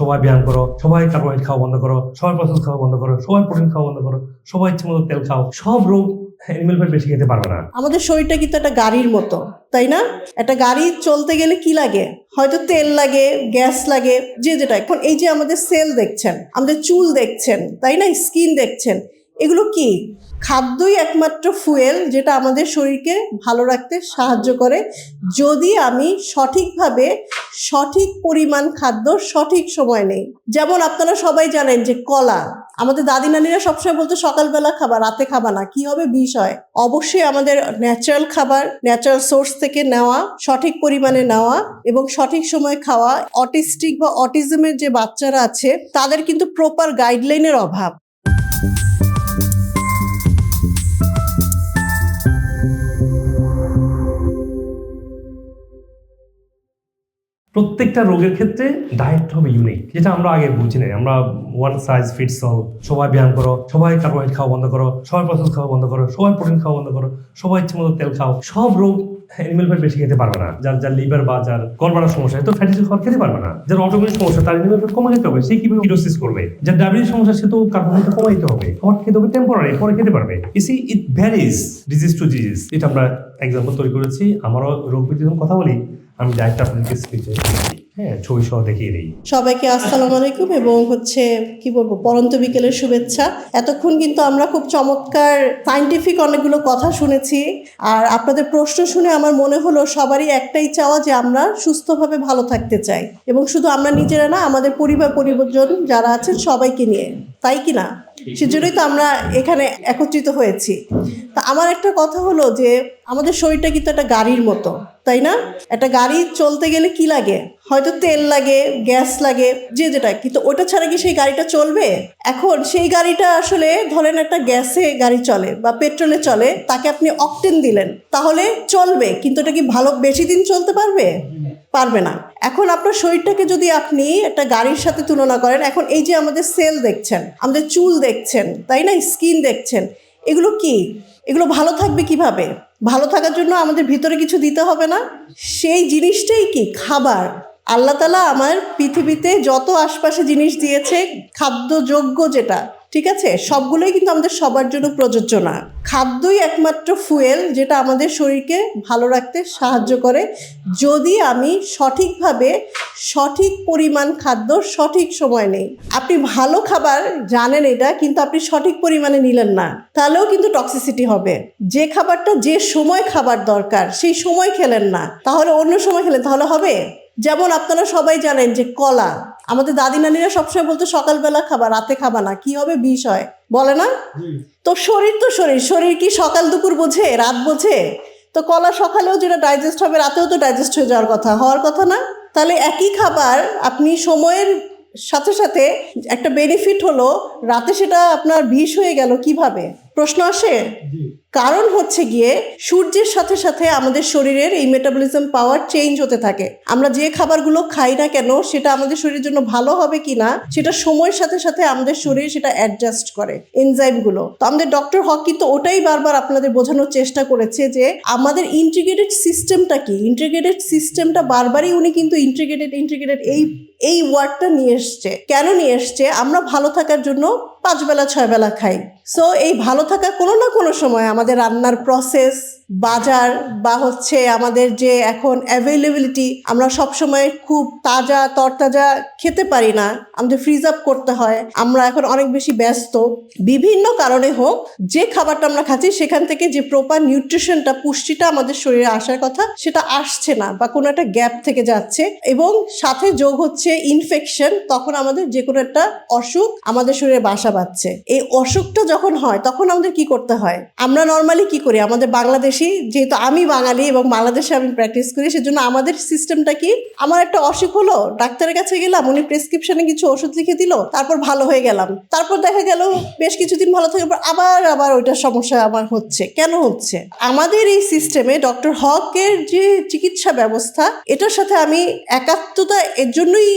সবাই ব্যায়াম করো, সবাই কার্বোহাইড্রেট খাওয়া বন্ধ করো, সবাই প্রসেস খাওয়া বন্ধ করো, সবাই প্রোটিন খাওয়া বন্ধ করো, সবাই ইচ্ছে মতো তেল খাও, সব রোগ অ্যানিমেল ফ্যাট বেশি খেতে পারবে না। আমাদের শরীরটা কিন্তু একটা গাড়ির মতো, তাই না? একটা গাড়ি চলতে গেলে কি লাগে? হয়তো তেল লাগে, গ্যাস লাগে, যে যেটা। এখন এই যে আমাদের সেল দেখছেন, আমাদের চুল দেখছেন, তাই না? স্কিন দেখছেন এগুলো কি? খাদ্যই একমাত্র ফুয়েল যেটা আমাদের শরীরকে ভালো রাখতে সাহায্য করে। যদি আমি সঠিকভাবে সঠিক পরিমাণ খাদ্য সঠিক সময় নেই, যেমন আপনারা সবাই জানেন যে কলা, আমাদের দাদি নানিরা সবসময় বলতো সকালবেলা খাবা, রাতে খাবা না। কি হবে? বিষ হয়। অবশ্যই আমাদের ন্যাচারাল খাবার ন্যাচারাল সোর্স থেকে নেওয়া, সঠিক পরিমাণে নেওয়া এবং সঠিক সময় খাওয়া অটিস্টিক বা অটিজমের যে বাচ্চারা আছে, তাদের কিন্তু প্রপার গাইডলাইনের অভাব। প্রত্যেকটা রোগের ক্ষেত্রে ডায়েট হবে ইউনিক যেটা আমরা আগে বুঝি নাই। আমরা ওয়ান সাইজ ফিটস অল সবাই ব্যায়াম করো, সবাই কার্বোহাইড্রেট খাওয়া বন্ধ করো, সবাই প্রসেস খাওয়া বন্ধ করো, সবাই প্রোটিন খাওয়া বন্ধ করো, সবাই ইচ্ছে মতো তেল খাও। সব রোগ অ্যানিমেল ফ্যাট বেশি খেতে পারবে না। যার যার লিভার বা যার গলবাড়ার সমস্যা তো ফ্যাটি খাবার খেতে পারবে না। যার অটোমেটিক সমস্যা, তার অ্যানিমেল ফ্যাট কমে হবে। সে কীভাবে কিলোসিস করবে? যার ডায়াবেটিস সমস্যা, সে তো কার্বোহাইড্রেট কমাই দিতে হবে। খাবার খেতে হবে টেম্পোরারি পরে খেতে পারবে। EC it varies disease to disease এটা আমরা এক্সাম্পল তৈরি করেছি। আমারও রোগ বৃদ্ধি যখন কথা বলি। আমি ডায়েটটা আপনাদেরকে হ্যাঁ ছবি সহ দেখিয়ে দিই। সবাইকে আসসালামু আলাইকুম এবং হচ্ছে, কি বলব, পরন্ত বিকেলের শুভেচ্ছা। এতক্ষণ কিন্তু আমরা খুব চমৎকার সাইন্টিফিক অনেকগুলো কথা শুনেছি। আর আপনাদের প্রশ্ন শুনে আমার মনে হলো সবারই একটাই চাওয়া যে আমরা সুস্থভাবে ভালো থাকতে চাই। এবং শুধু আমরা নিজেরা না, আমাদের পরিবার, পরিবর্জন যারা আছেন সবাইকে নিয়ে। তাই কি না? সেজন্যই তো আমরা এখানে একত্রিত হয়েছি। তা আমার একটা কথা হলো যে, আমাদের শরীরটা কিন্তু একটা গাড়ির মতো, তাই না? একটা গাড়ি চলতে গেলে কি লাগে? হয়তো তেল লাগে, গ্যাস লাগে, যে যেটা। কিন্তু ওটা ছাড়া কি সেই গাড়িটা চলবে? এখন সেই গাড়িটা আসলে ধরেন একটা গ্যাসে গাড়ি চলে বা পেট্রোলে চলে, তাকে আপনি অকটেন দিলেন, তাহলে চলবে, কিন্তু এটা কি ভালো বেশি দিন চলতে পারবে? পারবে না। এখন আপনার শরীরটাকে যদি আপনি একটা গাড়ির সাথে তুলনা করেন, এখন এই যে আমাদের সেল দেখছেন, আমাদের চুল দেখছেন, তাই না? স্কিন দেখছেন, এগুলো কি? এগুলো ভালো থাকবে কীভাবে? ভালো থাকার জন্য আমাদের ভিতরে কিছু দিতে হবে না? সেই জিনিসটাই কি? খাবার। আল্লাহ তালা আমার পৃথিবীতে যত আশপাশে জিনিস দিয়েছে, খাদ্যযোগ্য যেটা, ঠিক আছে? সবগুলোই কিন্তু আমাদের সবার জন্য প্রযোজ্য না। খাদ্যই একমাত্র ফুয়েল যেটা আমাদের শরীরকে ভালো রাখতে সাহায্য করে। যদি আমি সঠিকভাবে সঠিক পরিমাণ খাদ্য সঠিক সময় নেই, আপনি ভালো খাবার জানেন এটা, কিন্তু আপনি সঠিক পরিমাণে নিলেন না, তাহলেও কিন্তু টক্সিসিটি হবে। যে খাবারটা যে সময় খাবার দরকার, সেই সময় খেলেন না, তাহলে অন্য সময় খেলেন, তাহলে হবে? যেমন আপনারা সবাই জানেন যে কলা আমাদের দাদি নানিরা সবসময় বলতো সকালবেলা খাবা রাতে খাবা না। কি হবে? বিষ হয়। বলে না? তো শরীর তো শরীর। শরীর কি সকাল দুপুর বোঝে? রাত বোঝে? তো কলা সকালেও যেটা ডাইজেস্ট হবে রাতেও তো ডাইজেস্ট হয়ে যাওয়ার কথা। হওয়ার কথা না? তাহলে একই খাবার আপনি সময়ের সাথে সাথে একটা বেনিফিট হলো রাতে সেটা আপনার বিষ হয়ে গেল কীভাবে? প্রশ্ন আসে? কারণ হচ্ছে গিয়ে সূর্যের সাথে সাথে আমাদের শরীরের এই মেটাবলিজম পাওয়ার চেঞ্জ হতে থাকে। আমরা যে খাবারগুলো খাই না কেন সেটা আমাদের শরীরের জন্য ভালো হবে কি না সেটা সময়ের সাথে সাথে আমাদের শরীর সেটা অ্যাডজাস্ট করে এনজাইমগুলো তো আমাদের ডক্টর হক কিন্তু ওটাই বারবার আপনাদের বোঝানোর চেষ্টা করেছে যে আমাদের ইন্টিগ্রেটেড সিস্টেমটা কি? ইন্টিগ্রেটেড সিস্টেমটা বারবারই উনি কিন্তু ইন্টিগ্রেটেড ইন্টিগ্রেটেড এই এই ওয়ার্ডটা নিয়ে এসছে। কেন নিয়ে এসছে? আমরা ভালো থাকার জন্য পাঁচ বেলা ছয় বেলা খাই। সো এই ভালো থাকা কোনো না কোনো সময় আমাদের রান্নার প্রসেস বাজার বা হচ্ছে আমাদের যে এখন অ্যাভেলেবিলিটি আমরা সব সময় খুব তাজা, তরতাজা খেতে পারি না। আমাদের ফ্রিজ আপ করতে হয়। আমরা এখন অনেক বেশি ব্যস্ত। বিভিন্ন কারণে হোক, যে খাবারটা আমরা খাচ্ছি, সেখান থেকে যে প্রপার নিউট্রিশনটা পুষ্টিটা আমাদের শরীরে আসার কথা, সেটা আসছে না বা কোনো একটা গ্যাপ থেকে যাচ্ছে। এবং সাথে যোগ হচ্ছে ইনফেকশন তখন আমাদের যে কোনো একটা অসুখ আমাদের শরীরে বাসা বাঁধছে এই অসুখটা যখন হয়, তখন আমাদের কি করতে হয়? আমরা নর্মালি কি করি? আমাদের বাংলাদেশি, যেহেতু আমি বাঙালি এবং বাংলাদেশে আমি প্র্যাকটিস করি, সেজন্য আমাদের সিস্টেমটা কি? আমার একটা অসুখ হলো, ডাক্তারের কাছে গেলাম, উনি প্রেসক্রিপশনে কিছু ওষুধ লিখে দিল, তারপর ভালো হয়ে গেলাম। তারপর দেখা গেল, বেশ কিছুদিন ভালো থাকার পর আবার আবার ওইটার সমস্যা আমার হচ্ছে। কেন হচ্ছে? আমাদের এই সিস্টেমে ডক্টর হকের যে চিকিৎসা ব্যবস্থা, এটার সাথে আমি একাত্মতা এর জন্যই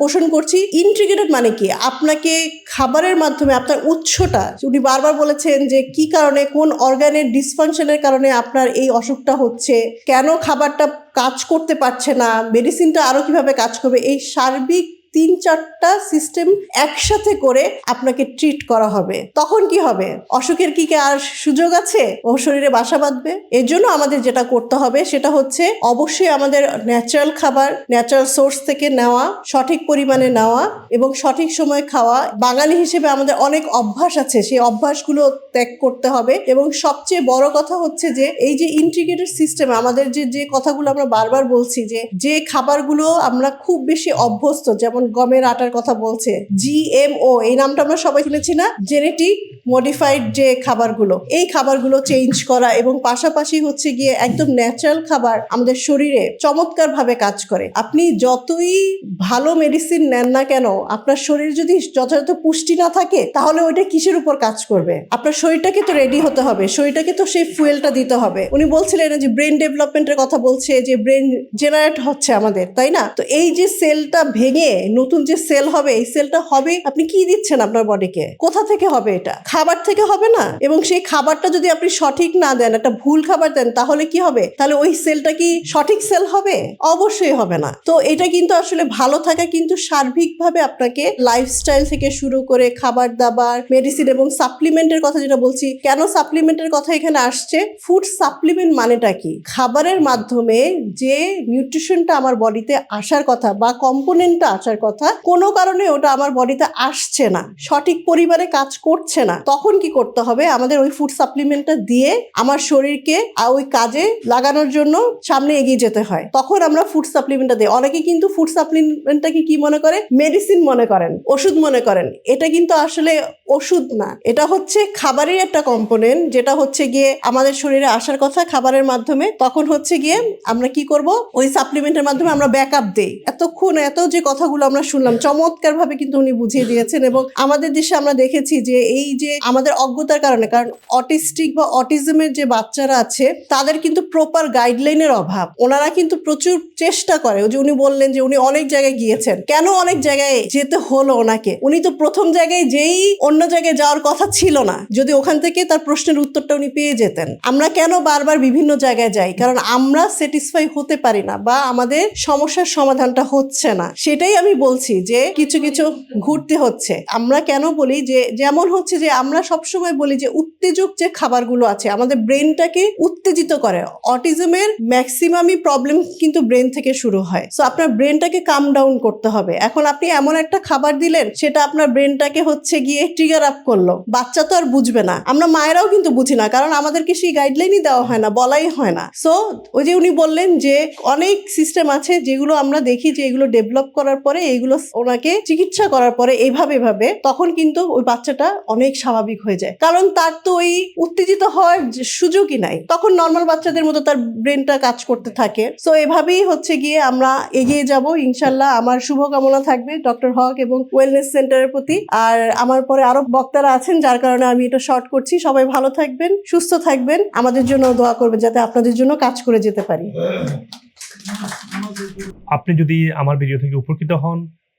পোষণ করছি। ইন্টিগ্রেটেড মানে কি? আপনাকে খাবারের মাধ্যমে আপনার উৎসটা, উনি বারবার বলেছেন যে কি কারণে, কোন অর্গানের ডিসফাংশনের কারণে আপনার এই অসুখটা হচ্ছে, কেন খাবারটা কাজ করতে পারছে না মেডিসিনটা আরও কীভাবে কাজ করবে, এই সার্বিক তিন চারটা সিস্টেম একসাথে করে আপনাকে ট্রিট করা হবে। তখন কি হবে? অসুখের কি কি আর সুযোগ আছে? ও শরীরে বাসা বাঁধবে? এর জন্য আমাদের যেটা করতে হবে সেটা হচ্ছে অবশ্যই আমাদের ন্যাচারাল খাবার ন্যাচারাল সোর্স থেকে নেওয়া, সঠিক পরিমাণে নেওয়া এবং সঠিক সময় খাওয়া। বাঙালি হিসেবে আমাদের অনেক অভ্যাস আছে, সেই অভ্যাসগুলো ত্যাগ করতে হবে এবং সবচেয়ে বড় কথা হচ্ছে যে এই যে ইন্টিগ্রেটেড সিস্টেম আমাদের যে যে কথাগুলো আমরা বারবার বলছি যে যে খাবারগুলো আমরা খুব বেশি অভ্যস্ত, যেমন গমের আটার কথা বলছে। জিএমও এই নামটা আমরা সবাই শুনেছি না? জেনেটিক মডিফাইড যে খাবারগুলো, এই খাবারগুলো চেঞ্জ করা এবং পাশাপাশি হচ্ছে গিয়ে একদম ন্যাচারাল খাবার আমাদের শরীরে চমৎকার ভাবে কাজ করে। আপনি যতই ভালো মেডিসিন নেন না কেন, আপনার শরীর যদি যথাযথ পুষ্টি না থাকে, তাহলে ওইটা কিসের উপর কাজ করবে? আপনার শরীরটাকে তো রেডি হতে হবে, শরীরটাকে তো সেই ফুয়েলটা দিতে হবে। উনি বলছিলেন যে ব্রেন ডেভেলপমেন্টের কথা বলছে, যে ব্রেন জেনারেট হচ্ছে আমাদের, তাই না? তো এই যে সেলটা ভেঙে নতুন যে সেল হবে, এই সেলটা হবে, আপনি কি দিচ্ছেন আপনার বডিকে কোথা থেকে হবে এটা? খাবার থেকে হবে না? এবং সেই খাবারটা যদি আপনি সঠিক না দেন, একটা ভুল খাবার দেন, তাহলে কি হবে? তাহলে ওই সেলটা কি সঠিক সেল হবে? অবশ্যই হবে না। তো এটা কিন্তু আসলে ভালো থাকা কিন্তু সার্বিকভাবে আপনাকে লাইফস্টাইল থেকে শুরু করে খাবার দাবার মেডিসিন এবং সাপ্লিমেন্টের কথা যেটা বলছি, কেন সাপ্লিমেন্টের কথা এখানে আসছে? ফুড সাপ্লিমেন্ট মানেটা কি? খাবারের মাধ্যমে যে নিউট্রিশনটা আমার বডিতে আসার কথা বা কম্পোনেন্টটা আসার কথা, কোনো কারণে ওটা আমার বডিতে আসছে না। সঠিক পরিবারে কাজ করছে না। তখন কি করতে হবে? আমাদের ওই ফুড সাপ্লিমেন্টটা দিয়ে আমার শরীরকে ওই কাজে লাগানোর জন্য সামনে এগিয়ে যেতে হয়। তখন আমরা ফুড সাপ্লিমেন্টটা দিই। অনেকে কিন্তু ফুড সাপ্লিমেন্টটাকে কি মনে করে? মেডিসিন মনে করেন, ওষুধ মনে করেন। এটা কিন্তু আসলে ওষুধ না। এটা হচ্ছে খাবারের একটা কম্পোনেন্ট যেটা হচ্ছে গিয়ে আমাদের শরীরে আসার কথা খাবারের মাধ্যমে। তখন হচ্ছে গিয়ে আমরা কি করব? ওই সাপ্লিমেন্টের মাধ্যমে আমরা ব্যাক আপ দিই। এতক্ষণ এত যে কথাগুলো আমরা শুনলাম চমৎকার ভাবে কিন্তু উনি বুঝিয়ে দিয়েছেন এবং আমাদের দেশে আমরা দেখেছি যে এই যে আমাদের অজ্ঞতার কারণে, কারণ অটিস্টিক বা অটিজমের যে বাচ্চারা আছে, তাদের কিন্তু প্রপার গাইডলাইনের অভাব। ওনারা কিন্তু প্রচুর চেষ্টা করে। যে উনি বললেন যে উনি অনেক জায়গায় গিয়েছেন। কেন অনেক জায়গায় যেতে হলো ওনাকে? উনি তো প্রথম জায়গায় যেই অন্য জায়গায় যাওয়ার কথা ছিল না। যদি ওখান থেকে তার প্রশ্নের উত্তরটা উনি পেয়ে যেতেন। আমরা কেন বারবার বিভিন্ন জায়গায় যাই? কারণ আমরা স্যাটিসফাই হতে পারি না বা আমাদের সমস্যার সমাধানটা হচ্ছে না। সেটাই আমি বলছি যে কিছু কিছু ঘুরতে হচ্ছে। আমরা কেন বলি যে, যেমন হচ্ছে যে আমরা সবসময় বলি যে উত্তেজক যে খাবারগুলো আছে, আমাদের ব্রেনটাকে উত্তেজিত করে। অটিজমের ম্যাক্সিমামই প্রবলেম কিন্তু ব্রেন থেকে শুরু হয়। সো আপনার ব্রেনটাকে কাম ডাউন করতে হবে। এখন আপনি এমন একটা খাবার দিলেন, সেটা আপনার ব্রেনটাকে হচ্ছে গিয়ে ট্রিগার আপ করল। বাচ্চা তো আর বুঝবে না। আমরা মায়েরাও কিন্তু বুঝি না, কারণ আমাদেরকে সেই গাইডলাইনই দেওয়া হয় না, বলাই হয় না। সো ওই যে উনি বললেন যে অনেক সিস্টেম আছে যেগুলো আমরা দেখি যে এগুলো ডেভেলপ করার পরে এইগুলো ওনাকে চিকিৎসা করার পরে এইভাবে এভাবে, তখন কিন্তু ওই বাচ্চাটা অনেক স্বাভাবিক হয়ে যায়। কারণ তার তো ওই উত্তেজিত হওয়ার সুযোগই নাই। তখন নর্মাল বাচ্চাদের মতো তার ব্রেনটা কাজ করতে থাকে। সো এভাবেই হচ্ছে গিয়ে আমরা এগিয়ে যাব। ইনশাল্লাহ আমার শুভকামনা থাকবে ডক্টর হক এবং ওয়েলনেস সেন্টারের প্রতি। আর আমার পরে আরও বক্তারা আছেন, যার কারণে আমি এটা শর্ট করছি। সবাই ভালো থাকবেন, সুস্থ থাকবেন। আমাদের জন্য দোয়া করবেন যাতে আপনাদের জন্য কাজ করে যেতে পারি। আপনি যদি আমার ভিডিও থেকে উপকৃত হন